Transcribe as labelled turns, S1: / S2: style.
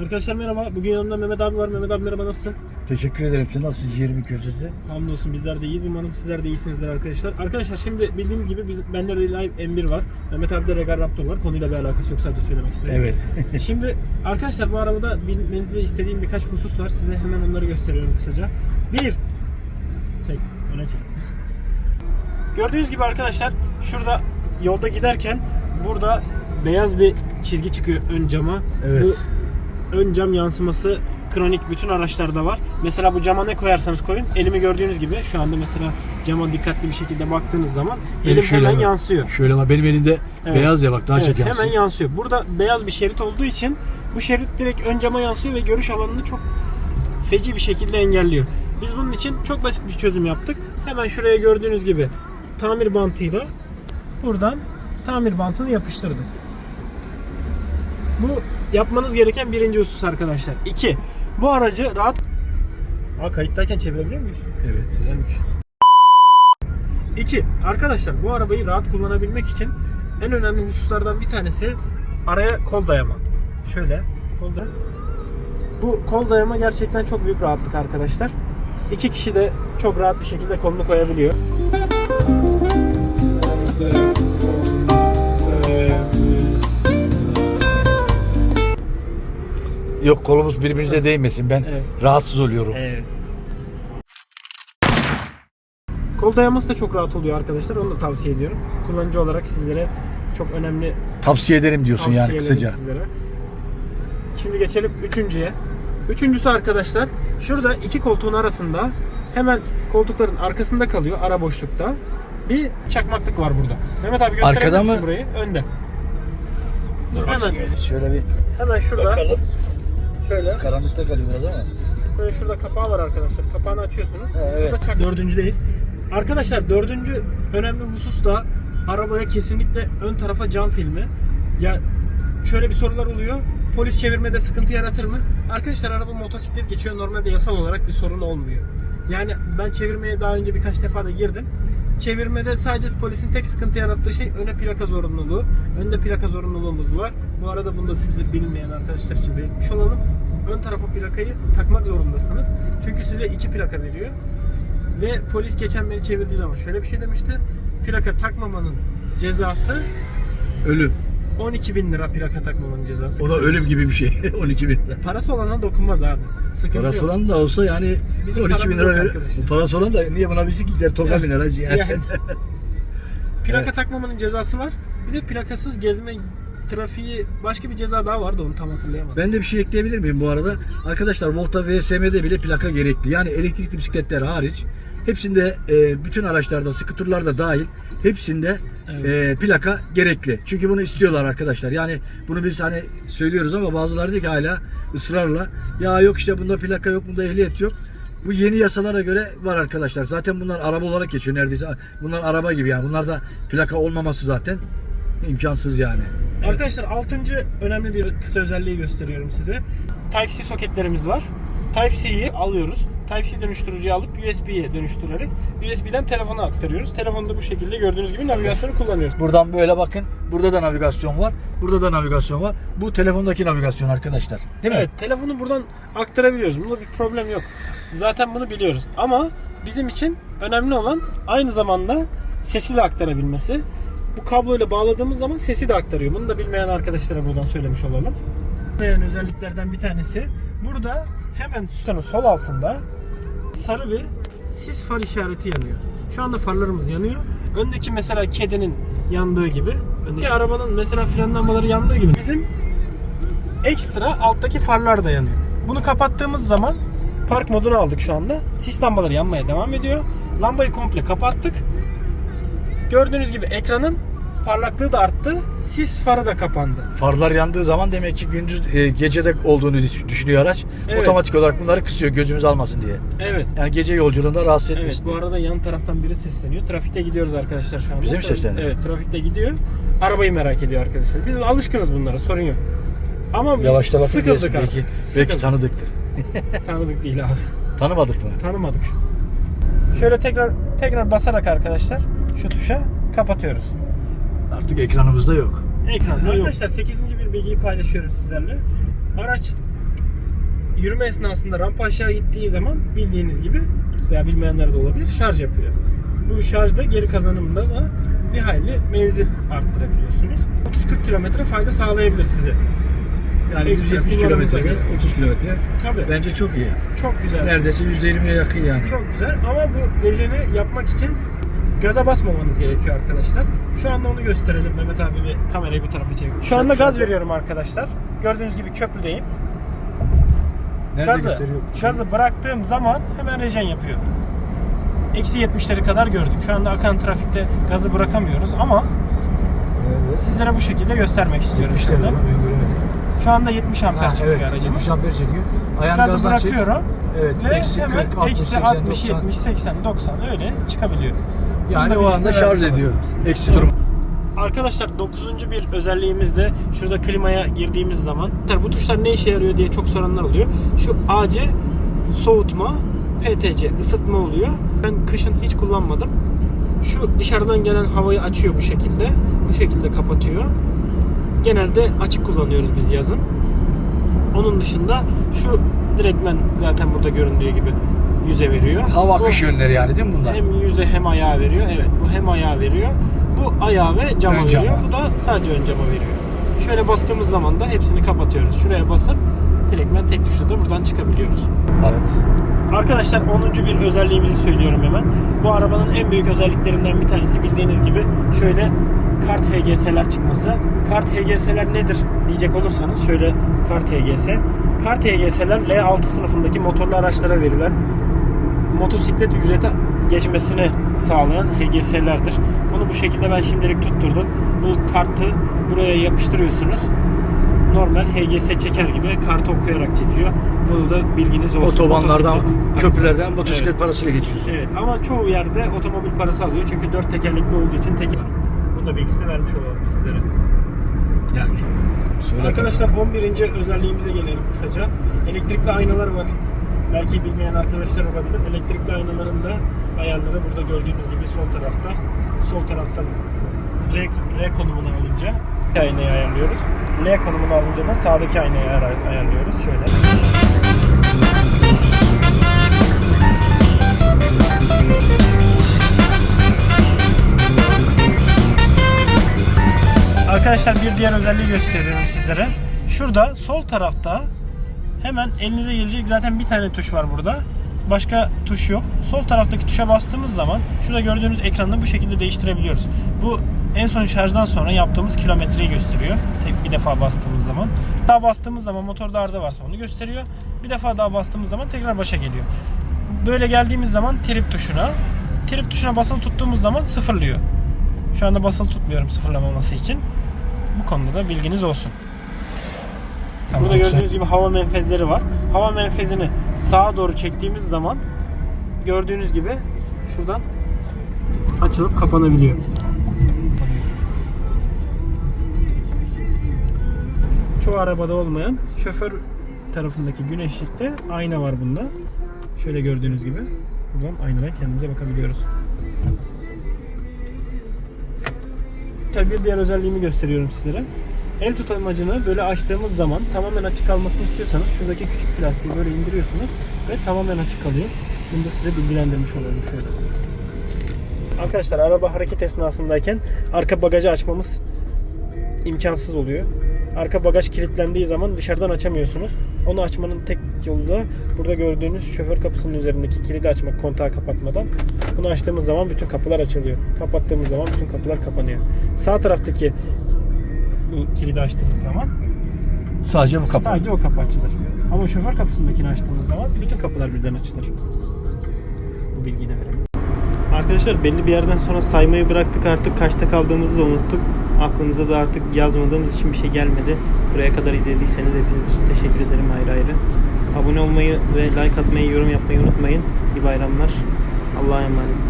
S1: Arkadaşlar merhaba. Bugün yanımda Mehmet abi var. Mehmet abi merhaba nasılsın?
S2: Teşekkür ederim. Sen nasılsın ciğerimin köşesi?
S1: Hamdolsun bizler de iyiyiz. Umarım sizler de iyisinizdir arkadaşlar. Arkadaşlar şimdi bildiğiniz gibi biz, bende Relive M1 var. Mehmet abi de Regal Raptor var. Konuyla bir alakası yok sadece söylemek istedim.
S2: Evet.
S1: Şimdi arkadaşlar bu arabada bilmenizi istediğim birkaç husus var. Size hemen onları gösteriyorum kısaca. Bir. Çek. Öne çek. Gördüğünüz gibi arkadaşlar şurada yolda giderken burada beyaz bir çizgi çıkıyor ön cama.
S2: Evet.
S1: Bu ön cam yansıması kronik bütün araçlarda var. Mesela bu cama ne koyarsanız koyun. Elimi gördüğünüz gibi şu anda mesela cama dikkatli bir şekilde baktığınız zaman elim
S2: şöyle
S1: hemen
S2: ama.
S1: yansıyor.
S2: Şöyle ama benim elimde
S1: Evet.
S2: beyaz ya bak daha
S1: Evet,
S2: çok yansıyor.
S1: hemen yansıyor. Burada beyaz bir şerit olduğu için bu şerit direkt ön cama yansıyor ve görüş alanını çok feci bir şekilde engelliyor. Biz bunun için çok basit bir çözüm yaptık. Hemen şuraya gördüğünüz gibi tamir bantıyla buradan tamir bantını yapıştırdık. Bu yapmanız gereken birinci husus arkadaşlar. İki, bu aracı rahat... Aa, kayıttayken çevirebiliyor muyuz?
S2: Evet.
S1: Güzelmiş. 2. Arkadaşlar bu arabayı rahat kullanabilmek için en önemli hususlardan bir tanesi araya kol dayama. Şöyle kol dayama. Bu kol dayama gerçekten çok büyük rahatlık arkadaşlar. İki kişi de çok rahat bir şekilde kolunu koyabiliyor.
S2: Yok kolumuz birbirimize değmesin. Ben
S1: Evet.
S2: rahatsız oluyorum.
S1: Evet. Kol dayaması da çok rahat oluyor arkadaşlar. Onu da tavsiye ediyorum. Kullanıcı olarak sizlere çok önemli
S2: Tavsiye ederim diyorsun yani
S1: Tavsiyelerim
S2: kısaca.
S1: Sizlere. Şimdi geçelim üçüncüye. Üçüncüsü arkadaşlar şurada iki koltuğun arasında hemen koltukların arkasında kalıyor ara boşlukta. Bir çakmaklık var burada. Mehmet abi gösterebilir
S2: Arkada
S1: misin
S2: mı?
S1: burayı? Önde.
S2: Dur
S1: Hemen.
S2: Şöyle bir
S1: Hemen şurada.
S2: bakalım.
S1: Şöyle.
S2: Karanlıkta kalıyor biraz ama.
S1: Böyle şurada kapağı var arkadaşlar. Kapağını açıyorsunuz.
S2: Ha, evet.
S1: Burada çak- Dördüncüdeyiz. Arkadaşlar dördüncü önemli husus da arabaya kesinlikle ön tarafa cam filmi. Ya şöyle bir sorular oluyor. Polis çevirmede sıkıntı yaratır mı? Arkadaşlar araba motosiklet geçiyor. Normalde yasal olarak bir sorun olmuyor. Yani ben çevirmeye daha önce birkaç defa da girdim. Çevirmede sadece polisin tek sıkıntı yarattığı şey öne plaka zorunluluğu. Önde plaka zorunluluğumuz var. Bu arada bunu da sizi bilmeyen arkadaşlar için belirtmiş olalım. Ön tarafa plakayı takmak zorundasınız. Çünkü size iki plaka veriyor. Ve polis geçen beni çevirdiği zaman şöyle bir şey demişti. Plaka takmamanın cezası
S2: Ölüm.
S1: 12 bin lira plaka takmamanın cezası.
S2: O da ölüm gibi bir şey. 12 bin lira.
S1: Parası olana dokunmaz abi. Sıkıntı
S2: Parası
S1: yok.
S2: olan da olsa yani
S1: Bizim
S2: 12 bin lira
S1: arkadaşlar.
S2: Parası olan da niye buna bisiklet toka
S1: Evet.
S2: biner hacı yani.
S1: Yani. Plaka
S2: Evet.
S1: takmamanın cezası var. Bir de plakasız gezme trafiği başka bir ceza daha vardı onu tam hatırlayamadım.
S2: Ben de bir şey ekleyebilir miyim bu arada? Arkadaşlar Volta VSM'de bile plaka gerekli. Yani elektrikli bisikletler hariç hepsinde e, bütün araçlarda, skuterlarda dahil hepsinde
S1: Evet.
S2: e, plaka gerekli. Çünkü bunu istiyorlar arkadaşlar. Yani bunu biz hani söylüyoruz ama bazıları diyor ki hala ısrarla ya yok işte bunda plaka yok, bunda ehliyet yok. Bu yeni yasalara göre var arkadaşlar. Zaten bunlar araba olarak geçiyor neredeyse. Bunlar araba gibi yani. Bunlarda plaka olmaması zaten imkansız yani.
S1: Arkadaşlar 6. önemli bir kısa özelliği gösteriyorum size. Type-C soketlerimiz var. Type-C'yi alıyoruz. Type-C dönüştürücüyü alıp USB'ye dönüştürerek USB'den telefona aktarıyoruz. Telefonda bu şekilde gördüğünüz gibi navigasyonu kullanıyoruz.
S2: Buradan böyle bakın. Burada da navigasyon var. Burada da navigasyon var. Bu telefondaki navigasyon arkadaşlar. Değil mi?
S1: Evet, telefonu buradan aktarabiliyoruz. Bunda bir problem yok. Zaten bunu biliyoruz. Ama bizim için önemli olan aynı zamanda sesi de aktarabilmesi. Bu kabloyla bağladığımız zaman sesi de aktarıyor. Bunu da bilmeyen arkadaşlara buradan söylemiş olalım. Özelliklerden bir tanesi. Burada hemen sütunun sol altında sarı bir sis far işareti yanıyor. Şu anda farlarımız yanıyor. Öndeki mesela kedinin yandığı gibi. Öndeki arabanın mesela fren lambaları yandığı gibi. Bizim ekstra alttaki farlar da yanıyor. Bunu kapattığımız zaman park modunu aldık şu anda. Sis lambaları yanmaya devam ediyor. Lambayı komple kapattık. Gördüğünüz gibi ekranın parlaklığı da arttı. Sis farı da kapandı.
S2: Farlar yandığı zaman demek ki gündüz e, gecede olduğunu düş- düşünüyor araç.
S1: Evet.
S2: Otomatik olarak bunları kısıyor gözümüz almasın diye.
S1: Evet.
S2: Yani gece yolculuğunda rahatsız
S1: Evet
S2: etmesin.
S1: bu arada yan taraftan biri sesleniyor. Trafikte gidiyoruz arkadaşlar şu anda.
S2: Bize mi sesleniyor?
S1: Evet trafikte gidiyor. Arabayı merak ediyor arkadaşlar. Biz alışkınız bunlara sorun yok. Ama
S2: Yavaşla bakın
S1: sıkıldık
S2: diyorsun,
S1: artık.
S2: belki,
S1: Sıkıldık.
S2: belki tanıdıktır.
S1: Tanıdık değil abi.
S2: Tanımadık mı?
S1: Tanımadık. Şöyle tekrar tekrar basarak arkadaşlar şu tuşa kapatıyoruz.
S2: Artık ekranımızda yok.
S1: Ekranda Arkadaşlar 8. bir bilgiyi paylaşıyorum sizlerle. Araç yürüme esnasında rampa aşağı gittiği zaman bildiğiniz gibi veya bilmeyenler de olabilir şarj yapıyor. Bu şarjda geri kazanımda da bir hayli menzil arttırabiliyorsunuz. 30-40 kilometre fayda sağlayabilir size.
S2: Yani
S1: Eksik
S2: 170
S1: kullanımıza
S2: kilometre,
S1: göre.
S2: 30 kilometre.
S1: Tabii.
S2: Bence çok iyi.
S1: Çok güzel.
S2: Neredeyse %20'ye yakın yani.
S1: Çok güzel ama bu rejeni yapmak için gaza basmamanız gerekiyor arkadaşlar. Şu anda onu gösterelim. Mehmet abi bir kamerayı bu tarafa çevir. Şu anda gaz veriyorum arkadaşlar. Gördüğünüz gibi köprüdeyim.
S2: Nerede
S1: Gazı,
S2: gösteriyor?
S1: gazı bıraktığım zaman hemen rejen yapıyor. Eksi 70'leri kadar gördük. Şu anda akan trafikte gazı bırakamıyoruz ama
S2: Evet.
S1: sizlere bu şekilde göstermek istiyorum. Şimdi. Şu anda 70 amper
S2: Ha,
S1: çekiyor
S2: evet,
S1: aracımız.
S2: 70 amper çekiyor. Ayağını
S1: Gazı
S2: gazdan çek. Evet,
S1: ve
S2: eksi
S1: hemen
S2: 40, 60,
S1: eksi
S2: 80,
S1: 60,
S2: 90.
S1: 70, 80, 90 öyle çıkabiliyor.
S2: Yani
S1: Bunu da
S2: o anda şarj ediyor. Eksi durum.
S1: Arkadaşlar 9. bir özelliğimiz de şurada klimaya girdiğimiz zaman bu tuşlar ne işe yarıyor diye çok soranlar oluyor. Şu AC soğutma, PTC ısıtma oluyor. Ben kışın hiç kullanmadım. Şu dışarıdan gelen havayı açıyor bu şekilde. Bu şekilde kapatıyor. Genelde açık kullanıyoruz biz yazın. Onun dışında şu direktmen zaten burada göründüğü gibi yüze veriyor.
S2: Hava akış yönleri yani değil mi bunlar?
S1: hem yüze hem ayağa veriyor. Evet bu hem ayağa veriyor. Bu ayağa ve cama
S2: Ön
S1: veriyor.
S2: cama.
S1: Bu da sadece ön cama veriyor. Şöyle bastığımız zaman da hepsini kapatıyoruz. Şuraya basıp direktmen tek tuşla da buradan çıkabiliyoruz.
S2: Evet.
S1: Arkadaşlar 10. bir özelliğimizi söylüyorum hemen. Bu arabanın en büyük özelliklerinden bir tanesi bildiğiniz gibi şöyle kart HGS'ler çıkması. Kart HGS'ler nedir diyecek olursanız şöyle kart HGS. Kart HGS'ler L6 sınıfındaki motorlu araçlara verilen motosiklet ücreti geçmesini sağlayan HGS'lerdir. Bunu bu şekilde ben şimdilik tutturdum. Bu kartı buraya yapıştırıyorsunuz. Normal HGS çeker gibi kartı okuyarak çekiyor. Bunu da bilginiz olsun.
S2: Otobanlardan,
S1: Motosiklet
S2: köprülerden
S1: parası.
S2: motosiklet
S1: Evet.
S2: parasıyla geçiyorsun.
S1: Evet ama çoğu yerde otomobil parası alıyor. Çünkü dört tekerlekli olduğu için teker. Bunu da bilgisini vermiş olalım sizlere.
S2: Yani. Söyle
S1: Arkadaşlar 11. özelliğimize gelelim kısaca. Elektrikli aynalar var. Belki bilmeyen arkadaşlar olabilir. Elektrikli aynaların da ayarları burada gördüğünüz gibi sol tarafta. Sol taraftan R, R konumunu alınca aynayı ayarlıyoruz. L konumunu alınca da sağdaki aynayı ayar- ayarlıyoruz. Şöyle. Arkadaşlar bir diğer özelliği gösteriyorum sizlere. Şurada sol tarafta hemen elinize gelecek zaten bir tane tuş var burada. Başka tuş yok. Sol taraftaki tuşa bastığımız zaman şurada gördüğünüz ekranda bu şekilde değiştirebiliyoruz. Bu en son şarjdan sonra yaptığımız kilometreyi gösteriyor. Tek bir defa bastığımız zaman. Daha bastığımız zaman motorda arıza varsa onu gösteriyor. Bir defa daha bastığımız zaman tekrar başa geliyor. Böyle geldiğimiz zaman trip tuşuna, trip tuşuna basılı tuttuğumuz zaman sıfırlıyor. Şu anda basılı tutmuyorum sıfırlamaması için. Bu konuda da bilginiz olsun.
S2: Tamam,
S1: Burada
S2: güzel.
S1: gördüğünüz gibi hava menfezleri var. Hava menfezini sağa doğru çektiğimiz zaman gördüğünüz gibi şuradan açılıp kapanabiliyor. Çoğu arabada olmayan şoför tarafındaki güneşlikte ayna var bunda. Şöyle gördüğünüz gibi buradan aynadan kendimize bakabiliyoruz. Bir diğer özelliğimi gösteriyorum sizlere. El tutamacını böyle açtığımız zaman tamamen açık kalmasını istiyorsanız şuradaki küçük plastiği böyle indiriyorsunuz ve tamamen açık kalıyor. Bunu da size bilgilendirmiş olalım şöyle. Arkadaşlar araba hareket esnasındayken arka bagajı açmamız imkansız oluyor. Arka bagaj kilitlendiği zaman dışarıdan açamıyorsunuz. Onu açmanın tek yolu da burada gördüğünüz şoför kapısının üzerindeki kilidi açmak kontağı kapatmadan. Bunu açtığımız zaman bütün kapılar açılıyor. Kapattığımız zaman bütün kapılar kapanıyor. Sağ taraftaki bu kilidi açtığınız zaman
S2: Sadece bu kapı.
S1: sadece o kapı açılır. Ama şoför kapısındakini açtığınız zaman bütün kapılar birden açılır. Bu bilgiyi de verelim. Arkadaşlar belli bir yerden sonra saymayı bıraktık artık kaçta kaldığımızı da unuttuk. Aklımıza da artık yazmadığımız için bir şey gelmedi. Buraya kadar izlediyseniz hepiniz için teşekkür ederim ayrı ayrı. Abone olmayı ve like atmayı, yorum yapmayı unutmayın. İyi bayramlar. Allah'a emanet.